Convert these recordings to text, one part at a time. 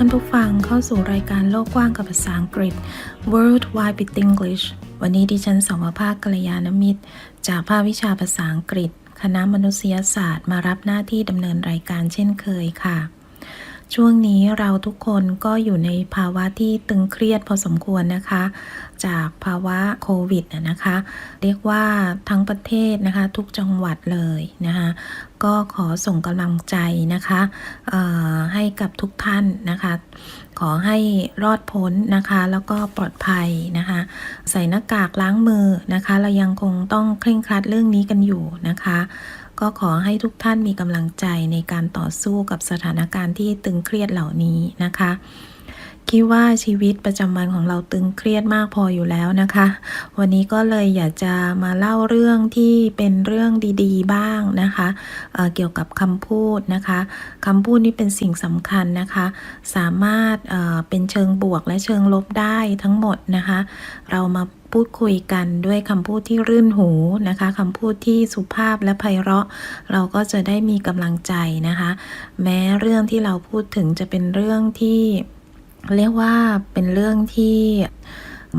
ท่านผู้ฟังเข้าสู่รายการโลกกว้างกับภาษาอังกฤษ World Wide with English วันนี้ดิฉันสองภาคกัลยาณมิตร จากภาควิชาภาษาอังกฤษ คณะมนุษยศาสตร์มารับหน้าที่ดำเนินรายการเช่นเคยค่ะ ช่วงนี้เราทุกคนก็อยู่ในภาวะที่ตึงเครียดพอสมควรนะคะ จากภาวะโควิดนะคะ เรียกว่าทั้งประเทศนะคะ ทุกจังหวัดเลยนะคะ ก็ขอส่งกำลังใจนะคะให้กับทุกท่านนะคะ ขอให้รอดพ้นนะคะ แล้วก็ปลอดภัยนะคะ ใส่หน้ากากล้างมือนะคะ เรายังคงต้องเคร่งครัดเรื่องนี้กันอยู่นะคะก็ขอให้ทุกท่านมีกำลังใจในการต่อสู้กับสถานการณ์ที่ตึงเครียดเหล่านี้นะคะ คิดว่าชีวิตประจำวันของเราตึงเครียดมากพออยู่แล้วนะคะ วันนี้ก็เลยอยากจะมาเล่าเรื่องที่เป็นเรื่องดีๆ บ้างนะคะเเกี่ยวกับคำพูดนะคะคำพูดนี่เป็นสิ่งสำคัญนะคะ สามารถเเป็นเชิงบวกและเชิงลบได้ทั้งหมดนะคะ เรามาพูดคุยกันด้วยคำพูดที่รื่นหูนะคะคำพูดที่สุภาพและไพเราะ เราก็จะได้มีกำลังใจนะคะ แม้เรื่องที่เราพูดถึงจะเป็นเรื่องที่ เรียกว่าเป็นเรื่องที่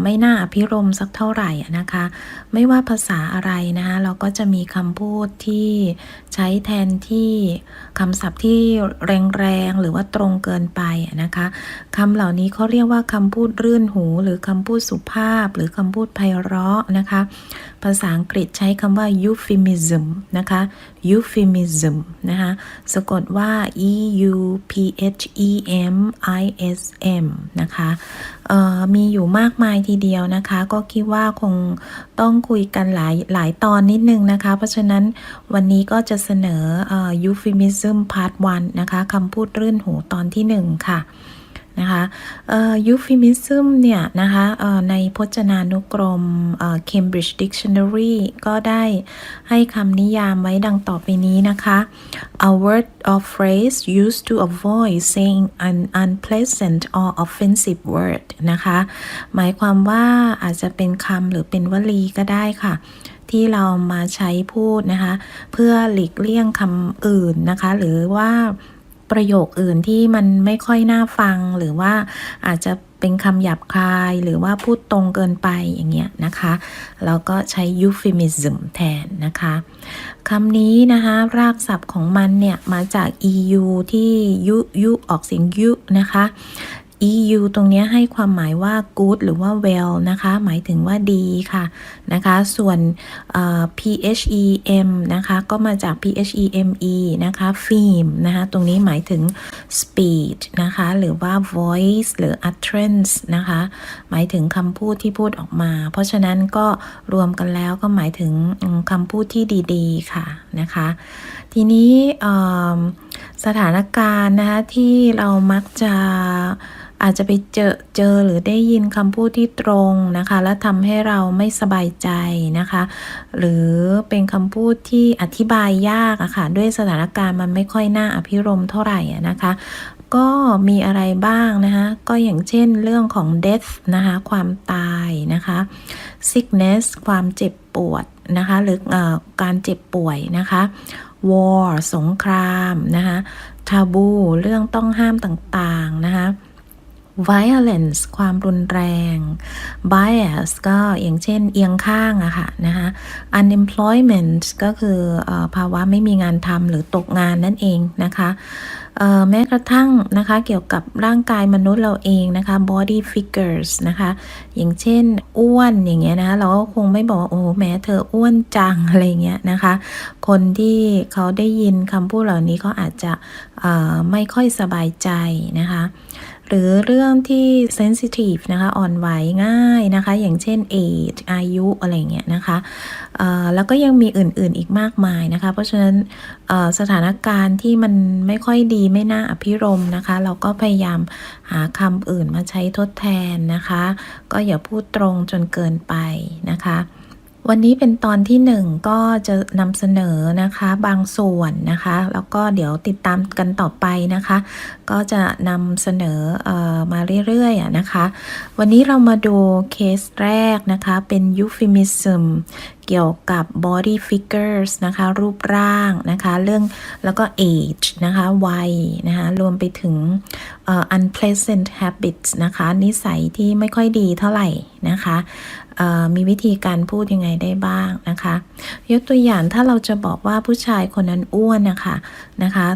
ไม่น่าอภิรมสักเท่าไหร่นะคะ ไม่ว่าภาษาอะไรนะคะ เราก็จะมีคำพูดที่ ช้แทนที่คำศัพท์ที่แรงๆ หรือว่าตรงเกินไปนะคะคำเหล่านี้เขาเรียกว่าคำพูดรื่นหู หรือคำพูดสุภาพ หรือคำพูดไพเราะนะคะ ภาษาอังกฤษใช้คำว่า euphemism นะคะ euphemism นะคะสะกดว่า e u p h e m i s m นะคะมีอยู่มากมายทีเดียวนะคะ ก็คิดว่าคง ต้องคุยกันหลายหลายตอนนิดนึงนะคะ เพราะฉะนั้นวันนี้ก็จะเสนออ่อ euphemism part 1 นะคะคำพูดรื่นหูตอนที่ 1 ค่ะ นะคะเอ่อ euphemism เนี่ยนะคะในพจนานุกรม Cambridge Dictionary ก็ได้ให้คำนิยามไว้ดังต่อไปนี้นะคะ a word or phrase used to avoid saying an unpleasant or offensive word นะคะ หมายความว่าอาจจะเป็นคำหรือเป็นวลีก็ได้ค่ะที่เรามาใช้พูดนะคะ เพื่อหลีกเลี่ยงคำอื่นนะคะ หรือว่า ประโยคอื่นที่มันไม่ค่อยน่าฟังหรือว่าอาจจะเป็นคำหยาบคายหรือว่าพูดตรงเกินไปอย่างเงี้ยนะคะแล้วก็ใช้ euphemism แทนนะคะคำนี้นะคะรากศัพท์ของมันเนี่ยมาจาก eu ที่ยุยุออกเสียงยุนะคะ EU ตรงนี้ให้ความหมายว่า good หรือว่า well นะคะ หมายถึงว่าดีค่ะนะคะ ส่วน PHEM นะคะ ก็มาจาก PHEME นะคะ theme นะคะ ตรงนี้หมายถึง speed นะคะ หรือว่า voice หรือ utterance นะคะ หมายถึงคำพูดที่พูดออกมา เพราะฉะนั้นก็รวมกันแล้วก็หมายถึงคำพูดที่ดีๆ ค่ะนะคะ ทีนี้สถานการณ์นะคะที่เรามักจะ อาจจะไปเจอเจอหรือได้ยินคำพูดที่ตรงนะคะ และทำให้เราไม่สบายใจนะคะ หรือเป็นคำพูดที่อธิบายยากอะค่ะด้วยสถานการณ์มันไม่ค่อยน่าอภิรมย์เท่าไหร่นะคะก็มีอะไรบ้างนะคะก็อย่างเช่นเรื่องของ death นะคะความตายนะคะ sickness ความเจ็บปวดนะคะหรือเออการเจ็บป่วยนะคะ war สงครามนะคะ taboo เรื่องต้องห้ามต่างๆนะคะ violence ความรุนแรง bias ก็อย่างเช่นเอียงข้างอะค่ะนะคะ unemployment ก็คืออภาวะไม่มีงานทำหรือตกงานนั่นเองนะคะแม้กระทั่งนะคะเกี่ยวกับร่างกายมนุษย์เราเองนะคะ body figures นะคะ อย่างเช่นอ้วนอย่างเงี้ยนะคะเราก็คงไม่บอกว่าโอ้แม้เธออ้วนจังอะไรเงี้ยนะคะ คนที่เขาได้ยินคำพูดเหล่านี้เขาอาจจะไม่ค่อยสบายใจนะคะ หรือเรื่องที่ sensitive นะคะอ่อนไหวง่ายนะคะ อย่างเช่น age อายุอะไรเงี้ยนะคะแล้วก็ยังมีอื่นๆอีกมากมายนะคะ เพราะฉะนั้นสถานการณ์ที่มันไม่ค่อยดีไม่น่าอภิรมนะคะ เราก็พยายามหาคำอื่นมาใช้ทดแทนนะคะ ก็อย่าพูดตรงจนเกินไปนะคะ วันนี้เป็นตอนที่หนึ่งก็จะนำเสนอนะคะบางส่วนนะคะ แล้วก็เดี๋ยวติดตามกันต่อไปนะคะ ก็จะนำเสนอเออมาเรื่อยๆอะนะคะ วันนี้เรามาดูเคสแรกนะคะเป็น euphemism เกี่ยวกับ body figures นะคะ รูปร่างนะคะ เรื่องแล้วก็ age นะคะ วัยนะคะ รวมไปถึงเอ่อ unpleasant habits นะคะ นิสัยที่ไม่ค่อยดีเท่าไหร่นะคะ มีวิธีการพูดยังไงได้บ้างนะคะ ยกตัวอย่างถ้าเราจะบอกว่าผู้ชายคนนั้นอ้วนนะคะนะคะ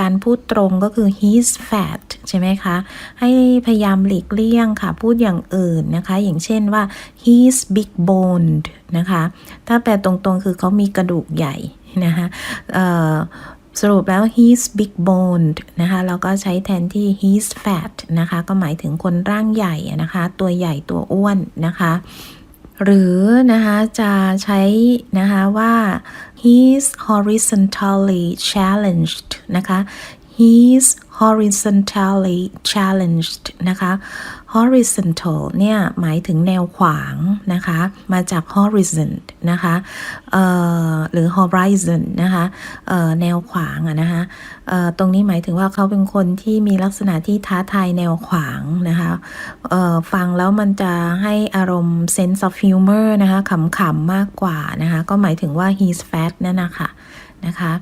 การพูดตรงก็คือ he's fat ใช่ไหมคะ ให้พยายามหลีกเลี่ยงค่ะ พูดอย่างอื่นนะคะ อย่างเช่นว่า he's big boned นะคะ ถ้าแปลตรงๆคือเขามีกระดูกใหญ่นะคะ สรุปแล้ว he's big boned นะคะแล้วก็ใช้แทนที่ he's fat นะคะก็หมายถึงคนร่างใหญ่นะคะ ตัวใหญ่ตัวอ้วนนะคะ หรือนะคะจะใช้นะคะว่า he's horizontally challenged นะคะ he's horizontally challenged นะคะ horizontal เนี่ยหมายถึงแนวขวางนะคะ มาจาก horizon นะคะหรือ horizon นะคะแนวขวางอะนะคะตรงนี้หมายถึงว่าเขาเป็นคนที่มีลักษณะที่ท้าทายแนวขวางนะคะฟังแล้วมันจะให้อารมณ์ sense of humor นะคะขำๆมากกว่านะคะ ก็หมายถึงว่า he's fat นั่นนะคะนะคะ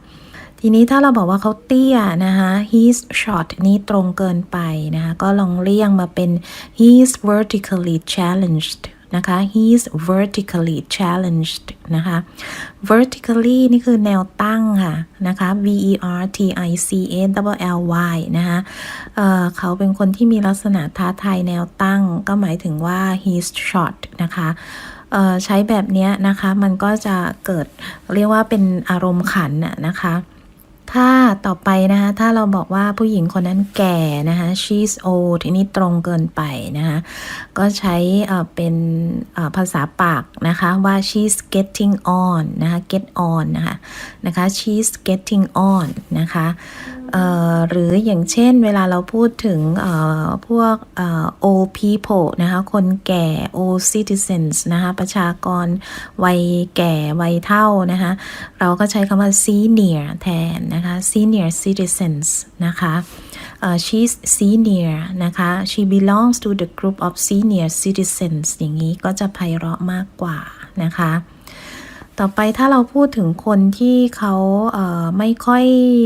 ทีนี้ถ้าเราบอกว่าเขาเตี้ยนะคะ he's short นี่ตรงเกินไปนะคะ ก็ลองเลี่ยงมาเป็น he's vertically challenged นะคะ he's vertically challenged นะคะ vertically นี่คือแนวตั้งค่ะนะคะ v e r t i c a l l y นะคะเเขาเป็นคนที่มีลักษณะท้าทายแนวตั้ง ก็หมายถึงว่า he's short นะคะใช้แบบนี้นะคะ มันก็จะเกิดเรียกว่าเป็นอารมณ์ขันนะคะ ถ้าต่อไปนะคะ ถ้าเราบอกว่าผู้หญิงคนนั้นแก่นะคะ she's old ทีนี้ตรงเกินไปนะคะ ก็ใช้เอ่อเป็นอ่อภาษาปากนะคะว่า she's getting on นะคะ get on นะคะนะคะ she's getting on นะคะ หรืออย่างเช่นเวลาเราพูดถึงพวกเอ่อ old people นะคะคนแก่ old citizens นะคะประชากรวัยแก่วัยเท่านะคะเราก็ใช้คำว่า senior แทนนะคะ senior citizens นะคะ she's senior นะคะ she belongs to the group of senior citizens อย่างนี้ก็จะไพเราะมากกว่านะคะ ต่อไปถ้าเราพูดถึงคนที่เขาเอ่อไม่ค่อย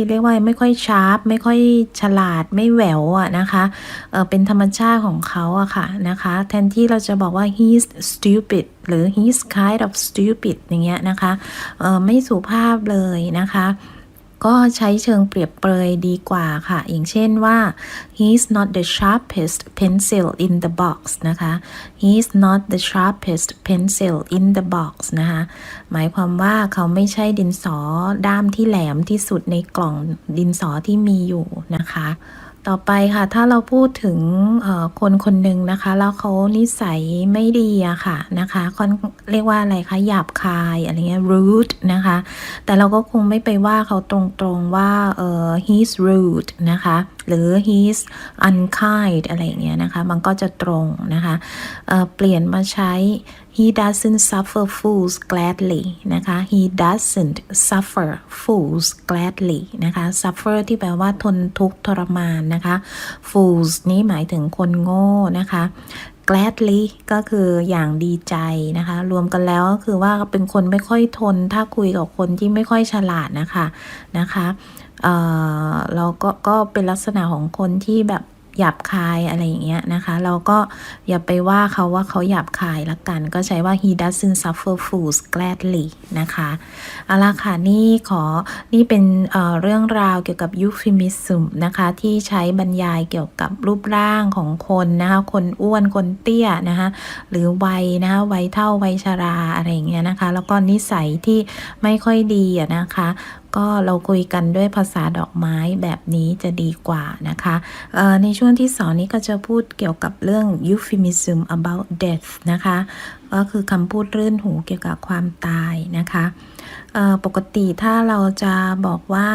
เรียกว่าไม่ค่อยชาร์ปไม่ค่อยฉลาดไม่แหววอะนะคะเออเป็นธรรมชาติของเขาอะค่ะนะคะ แทนที่เราจะบอกว่า he's stupid หรือ he's kind of stupid อย่างเงี้ยนะคะเออไม่สุภาพเลยนะคะ ก็ใช้เชิงเปรียบเปรยดีกว่าค่ะ อย่างเช่นว่า he's not the sharpest pencil in the box นะคะ he's not the sharpest pencil in the box นะคะ หมายความว่าเขาไม่ใช่ดินสอด้ามที่แหลมที่สุดในกล่องดินสอที่มีอยู่นะคะ ต่อไปค่ะ ถ้าเราพูดถึงคนคนหนึ่งนะคะ แล้วเขานิสัยไม่ดีอะค่ะนะคะคอนเรียกว่าอะไรคะหยาบคายอะไรเงี้ย rude นะคะ แต่เราก็คงไม่ไปว่าเขาตรงๆว่าเออ he's rude นะคะ หรือ he's unkind อะไรอย่างเงี้ยนะคะ มันก็จะตรงนะคะเเปลี่ยนมาใช้ he doesn't suffer fools gladly นะคะ he doesn't suffer fools gladly นะคะ suffer ที่แปลว่าทนทุกข์ทรมานนะคะ fools นี้หมายถึงคนโง่นะคะ gladly ก็คืออย่างดีใจนะคะ รวมกันแล้วก็คือว่าเป็นคนไม่ค่อยทนถ้าคุยกับคนที่ไม่ค่อยฉลาดนะคะนะคะ เราก็ก็เป็นลักษณะของคนที่แบบหยาบคายอะไรอย่างเงี้ยนะคะ เราก็อย่าไปว่าเขาว่าเขาหยาบคายละกัน ก็ใช้ว่า he doesn't suffer fools gladly นะคะเอาละค่ะนี่ขอนี่เป็นเเรื่องราวเกี่ยวกับ euphemism นะคะ ที่ใช้บรรยายเกี่ยวกับรูปร่างของคนนะคะ คนอ้วนคนเตี้ยนะคะหรือวัยนะคะวัยเท่าวัยชราอะไรอย่างเงี้ยนะคะ แล้วก็นิสัยที่ไม่ค่อยดีอะนะคะ ก็เราคุยกันด้วยภาษาดอกไม้แบบนี้จะดีกว่านะคะในช่วงที่สองนี้ก็จะพูดเกี่ยวกับเรื่อง euphemism about death นะคะ ก็คือคำพูดรื่นหูเกี่ยวกับความตายนะคะปกติถ้าเราจะบอกว่า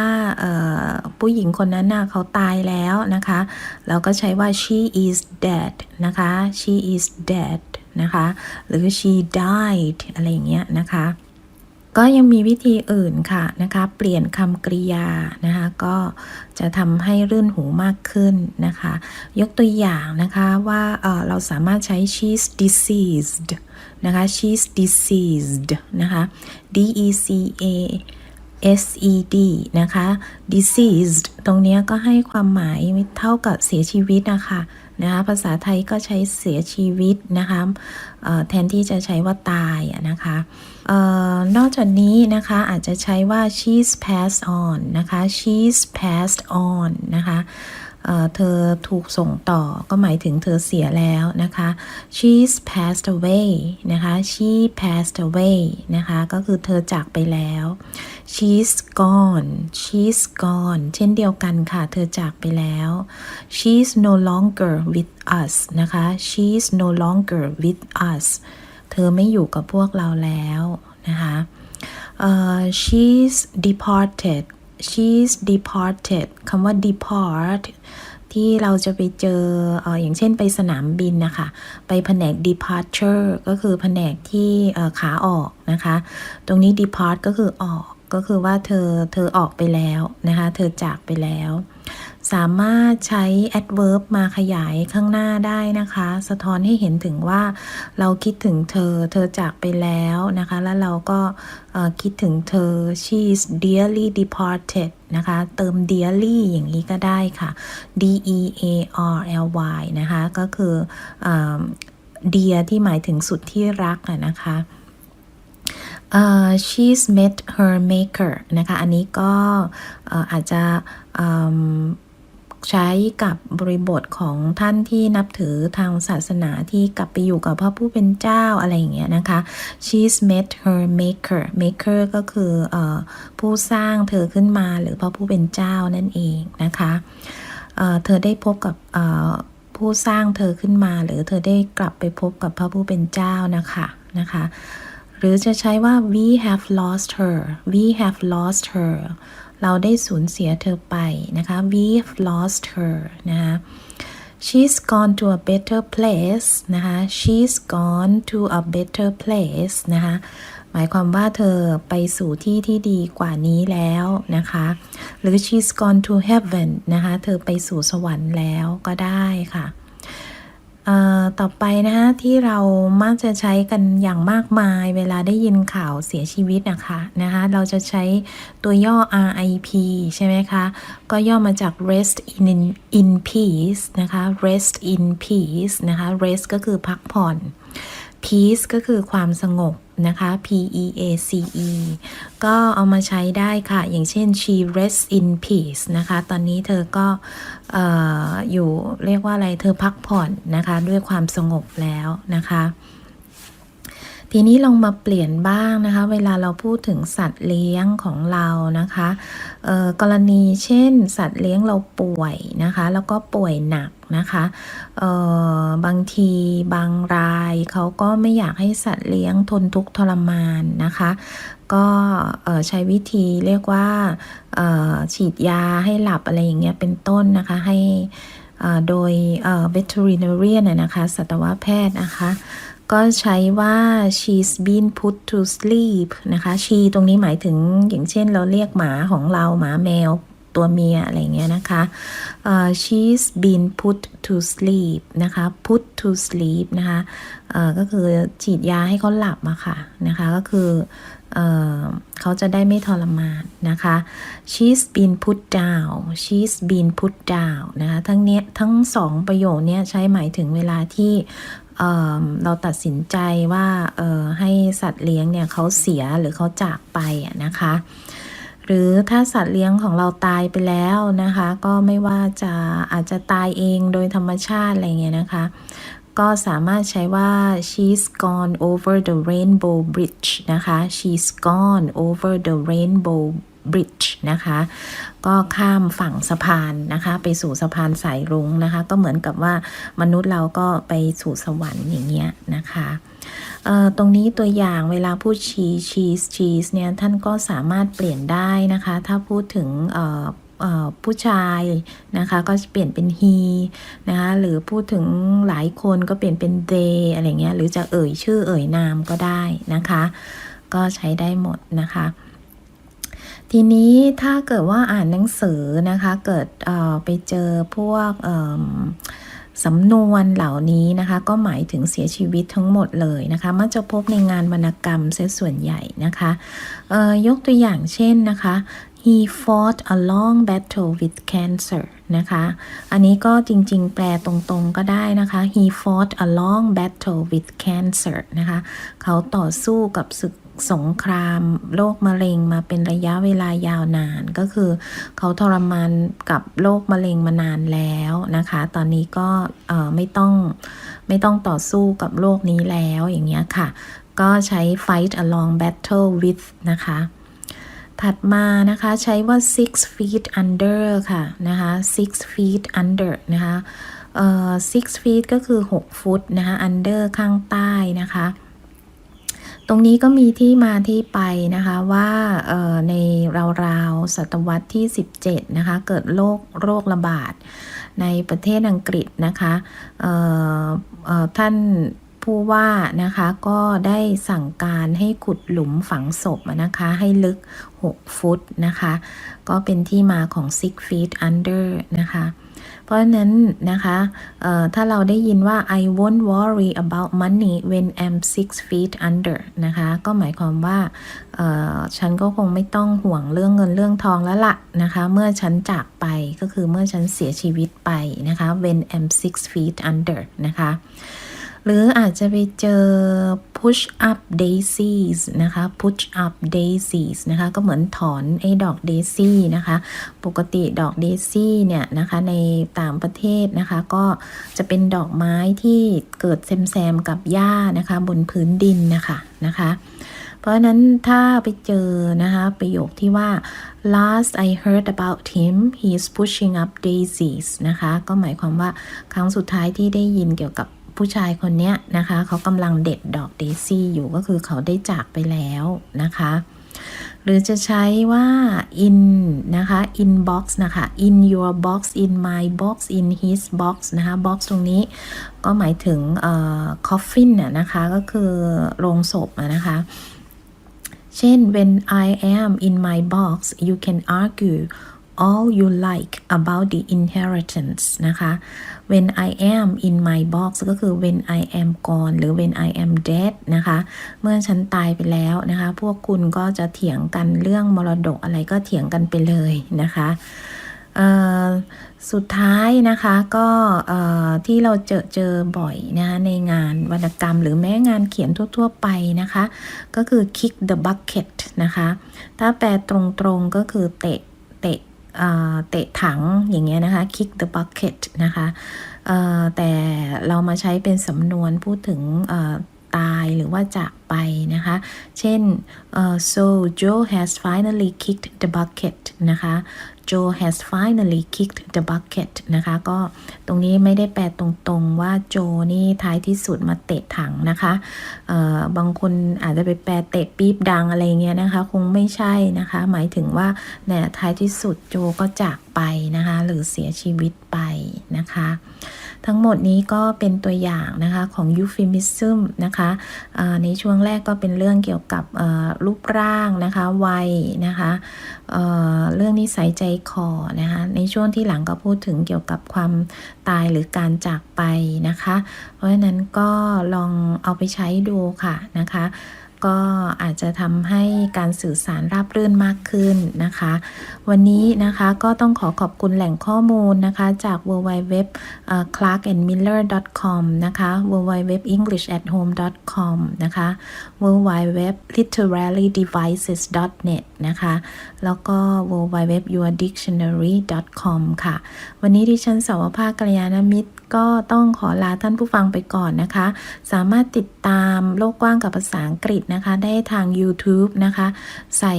ผู้หญิงคนนั้นน่ะเขาตายแล้วนะคะ เราก็ใช้ว่า she is dead นะคะ she is dead นะคะ หรือ she died อะไรอย่างเงี้ยนะคะ ก็ยังมีวิธีอื่นค่ะนะคะ เปลี่ยนคำกริยานะคะ ก็จะทำให้รื่นหูมากขึ้นนะคะ ยกตัวอย่างนะคะว่าเเราสามารถใช้ she's deceased นะคะ she's deceased นะคะ d e c a S E D นะคะ deceased ตรงนี้ก็ให้ความหมายเท่ากับเสียชีวิตนะคะนะคะ ภาษาไทยก็ใช้เสียชีวิตนะคะแทนที่จะใช้ว่าตายนะคะ ออนอกจากนี้นะคะอาจจะใช้ว่า she's passed on นะคะ she's passed on นะคะเเธอถูกส่งต่อก็หมายถึงเธอเสียแล้วนะคะ she's passed away นะคะ she passed away นะคะก็คือเธอจากไปแล้ว she's gone she's gone เช่นเดียวกันค่ะ เธอจากไปแล้ว she's no longer with us นะคะ she's no longer with us เธอไม่อยู่กับพวกเราแล้วนะคะเอ่อ she's departed she's departed คำว่า depart ที่เราจะไปเจอออย่างเช่นไปสนามบินนะคะ ไปแผนก departure ก็คือแผนกที่ขาออกนะคะ ตรงนี้ depart ก็คือออก ก็คือว่าเธอ เธอออกไปแล้วนะคะ เธอจากไปแล้ว สามารถใช้ adverb มาขยายข้างหน้าได้นะคะ สะท้อนให้เห็นถึงว่าเราคิดถึงเธอ เธอจากไปแล้วนะคะ แล้วเราก็คิดถึงเธอ she's dearly departed นะคะ เติม dearly อย่างนี้ก็ได้ค่ะ d e a r l y นะคะ ก็คืออ dear ที่หมายถึงสุดที่รักนะคะเอ่อ she's met her maker นะคะ อันนี้ก็อออาจจะ ใช้กับบริบทของท่านที่นับถือทางศาสนาที่กลับไปอยู่กับพระผู้เป็นเจ้าอะไรอย่างเงี้ยนะคะ she's met her maker maker ก็คืออผู้สร้างเธอขึ้นมาหรือพระผู้เป็นเจ้านั่นเองนะคะเเธอได้พบกับผู้สร้างเธอขึ้นมา หรือเธอได้กลับไปพบกับพระผู้เป็นเจ้านะคะนะคะหรือจะใช้ว่า we have lost her we have lost her เราได้สูญเสียเธอไปนะคะ we've lost her นะคะ she's gone to a better place นะคะ she's gone to a better place นะคะหมายความว่าเธอไปสู่ที่ที่ดีกว่านี้แล้วนะคะ หรือ she's gone to heaven นะคะ เธอไปสู่สวรรค์แล้วก็ได้ค่ะ ต่อไปนะคะที่เรามักจะใช้กันอย่างมากมาย เวลาได้ยินข่าวเสียชีวิตนะคะนะคะเราจะใช้ตัวย่อ RIP ใช่ไหมคะ ก็ย่อมาจาก rest in in peace นะคะ rest in peace นะคะ rest ก็คือพักผ่อน peace ก็คือความสงบนะคะ P E A C E ก็เอามาใช้ได้ค่ะ อย่างเช่น she rests in peace นะคะ ตอนนี้เธอก็ ออยู่เรียกว่าอะไรเธอพักผ่อนนะคะ ด้วยความสงบแล้วนะคะ ทีนี้ลองมาเปลี่ยนบ้างนะคะ เวลาเราพูดถึงสัตว์เลี้ยงของเรานะคะกรณีเช่น สัตว์เลี้ยงเราป่วยนะคะ แล้วก็ป่วยหนัก นะคะเอ่อบางทีบางรายเขาก็ไม่อยากให้สัตว์เลี้ยงทนทุกข์ทรมานนะคะ ก็ใช้วิธีเรียกว่าฉีดยาให้หลับอะไรอย่างเงี้ยเป็นต้นนะคะให้โดย veterinarian น่ะนะคะสัตวแพทย์นะคะก็ใช้ว่า she's been put to sleep นะคะ she ตรงนี้หมายถึงอย่างเช่นเราเรียกหมาของเราหมาแมว ตัวเมียอะไรเงี้ยนะคะเอ่อ she's been put to sleep นะคะ put to sleep นะคะเอ่อก็คือฉีดยาให้เขาหลับอะค่ะนะคะ ก็คือเอ่อเขาจะได้ไม่ทรมานนะคะ she's been put down she's been put down นะคะ ทั้งเนี้ยทั้งสองประโยคเนี้ยใช้หมายถึงเวลาที่เเราตัดสินใจว่าให้สัตว์เลี้ยงเนี่ยเขาเสียหรือเขาจากไปอะนะคะ หรือถ้าสัตว์เลี้ยงของเราตายไปแล้วนะคะ ก็ไม่ว่าจะอาจจะตายเองโดยธรรมชาติอะไรเงี้ยนะคะ ก็สามารถใช้ว่า she's gone over the rainbow bridge นะคะ she's gone over the rainbow bridge นะคะ ก็ข้ามฝั่งสะพานนะคะ ไปสู่สะพานสายรุ้งนะคะ ก็เหมือนกับว่ามนุษย์เราก็ไปสู่สวรรค์อย่างเงี้ยนะคะตรงนี้ตัวอย่างเวลาพูด cheese cheese cheese เนี่ยท่านก็สามารถเปลี่ยนได้นะคะ ถ้าพูดถึงผู้ชายนะคะก็เปลี่ยนเป็น he นะคะหรือพูดถึงหลายคนก็เปลี่ยนเป็น they อะไรเงี้ยหรือจะเอ่ยชื่อเอ่ยนามก็ได้นะคะ ก็ใช้ได้หมดนะคะ ทีนี้ถ้าเกิดว่าอ่านหนังสือนะคะ เกิดไปเจอพวกสำนวนเหล่านี้นะคะ ก็หมายถึงเสียชีวิตทั้งหมดเลยนะคะ มักจะพบในงานวรรณกรรมเสียส่วนใหญ่นะคะยกตัวอย่างเช่นนะคะ he fought a long battle with cancer นะคะ อันนี้ก็จริงๆ แปลตรงๆก็ได้นะคะ he fought a long battle with cancer นะคะ เขาต่อสู้กับศึก สงครามโรคมะเร็งมาเป็นระยะเวลายาวนานก็คือ เขาทรมานกับโรคมะเร็งมานานแล้วนะคะ ตอนนี้ก็ไม่ต้องไม่ต้องต่อสู้กับโรคนี้แล้วอย่างเงี้ยค่ะ ก็ใช้ fight a long battle with นะคะ ถัดมานะคะใช้ว่า six feet under ค่ะนะคะ six feet under นะคะ six feet ก็คือ 6 ฟุตนะคะ under ข้างใต้นะคะ รงนี้ก็มีที่มาที่ไปนะคะว่าในราวๆศตวรรษที่ 17 นะคะ เกิดโรคโรคระบาด ในประเทศอังกฤษนะคะท่านผู้ว่านะคะก็ได้สั่งการให้ขุดหลุมฝังศพนะคะให้ลึก 6 ฟุตนะคะ ก็เป็นที่มาของ six feet under นะคะ ราะฉะนั้นนะคะถ้าเราได้ยินว่า I won't worry about money when I'm six feet under นะคะ ก็หมายความว่าฉันก็คงไม่ต้องห่วงเรื่องเงินเรื่องทองแล้วละนะคะ เมื่อฉันจากไปก็คือเมื่อฉันเสียชีวิตไปนะคะ when I'm six feet under นะคะ หรืออาจจะไปเจอ push up daisies นะคะ push up daisies นะคะ ก็เหมือนถอนไอ้ดอก daisy นะคะ ปกติดอก daisy เนี่ยนะคะในต่างประเทศนะคะ ก็จะเป็นดอกไม้ที่เกิดแซมๆกับหญ้านะคะ บนพื้นดินนะคะนะคะเพราะนั้นถ้าไปเจอนะคะประโยคที่ว่า last I heard about him he's pushing up daisies นะคะ ก็หมายความว่าครั้งสุดท้ายที่ได้ยินเกี่ยวกับ ผู้ชายคนนี้นะคะเขากำลังเด็ดดอกเดซี่อยู่ก็คือเขาได้จากไปแล้วนะคะ หรือจะใช้ว่า in นะคะ in box นะคะ in your box in my box in his box นะคะ box ตรงนี้ก็หมายถึง coffin นะคะก็คือโรงศพนะคะเช่น when I am in my box you can argue all you like about the inheritance นะคะ when I am in my box ก็คือ when I am gone หรือ when I am dead นะคะ เมื่อฉันตายไปแล้วนะคะ พวกคุณก็จะเถียงกันเรื่องมรดกอะไรก็เถียงกันไปเลยนะคะสุดท้ายนะคะก็ที่เราเจอเจอบ่อยนะคะในงานวรรณกรรม หรือแม้งานเขียนทั่ว ๆ ไปนะคะ ก็คือ kick the bucket นะคะ ถ้าแปลตรงๆก็คือเตะเตะ เตะถังอย่างเงี้ยนะคะ kick the bucket นะคะแต่เรามาใช้เป็นสำนวนพูดถึง ตายหรือว่าจากไปนะคะ เช่นเอ่อ so Joe has finally kicked the bucket นะคะ Joe has finally kicked the bucket นะคะ ก็ตรงนี้ไม่ได้แปลตรงๆว่าโจนี่ท้ายที่สุดมาเตะถังนะคะบางคนอาจจะไปแปลเตะปี๊บดังอะไรเงี้ยนะคะ คงไม่ใช่นะคะ หมายถึงว่าเนี่ยท้ายที่สุดโจก็จากไปนะคะ หรือเสียชีวิตไปนะคะ ทั้งหมดนี้ก็เป็นตัวอย่างนะคะของ euphemism นะคะในช่วงแรกก็เป็นเรื่องเกี่ยวกับรูปร่างนะคะวัยนะคะเเรื่องนิสัยใจคอนะคะในช่วงที่หลังก็พูดถึงเกี่ยวกับความตายหรือการจากไปนะคะ เพราะฉะนั้นก็ลองเอาไปใช้ดูค่ะนะคะ ก็อาจจะทำให้การสื่อสารราบรื่นมากขึ้นนะคะ วันนี้นะคะก็ต้องขอขอบคุณแหล่งข้อมูลนะคะ จาก w w w c l a r k a n d m i l l e r com นะคะ w w w e n g l i s h a t h o m e com นะคะ w w w literarydevices net นะคะ แล้วก็ w w w yourdictionary com ค่ะ วันนี้ดิฉันสาวภาคกัลยาณมิตร ก็ต้องขอลาท่านผู้ฟังไปก่อนนะคะ สามารถติดตามโลกกว้างกับภาษาอังกฤษนะคะ ได้ทาง YouTube นะคะ ใส่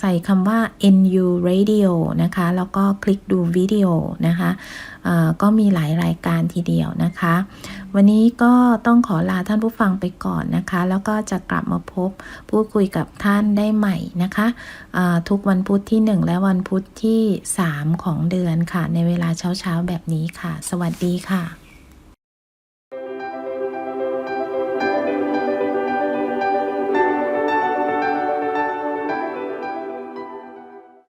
ใส่คำว่า NU Radio นะคะ แล้วก็คลิกดูวิดีโอนะคะก็มีหลายรายการทีเดียวนะคะ วันนี้ก็ต้องขอลาท่านผู้ฟังไปก่อนนะคะ แล้วก็จะกลับมาพบพูดคุยกับท่านได้ใหม่นะคะ ทุกวันพุธที่ 1 และวันพุธที่ 3 ของเดือนค่ะ ในเวลาเช้าๆแบบนี้ค่ะ สวัสดีค่ะ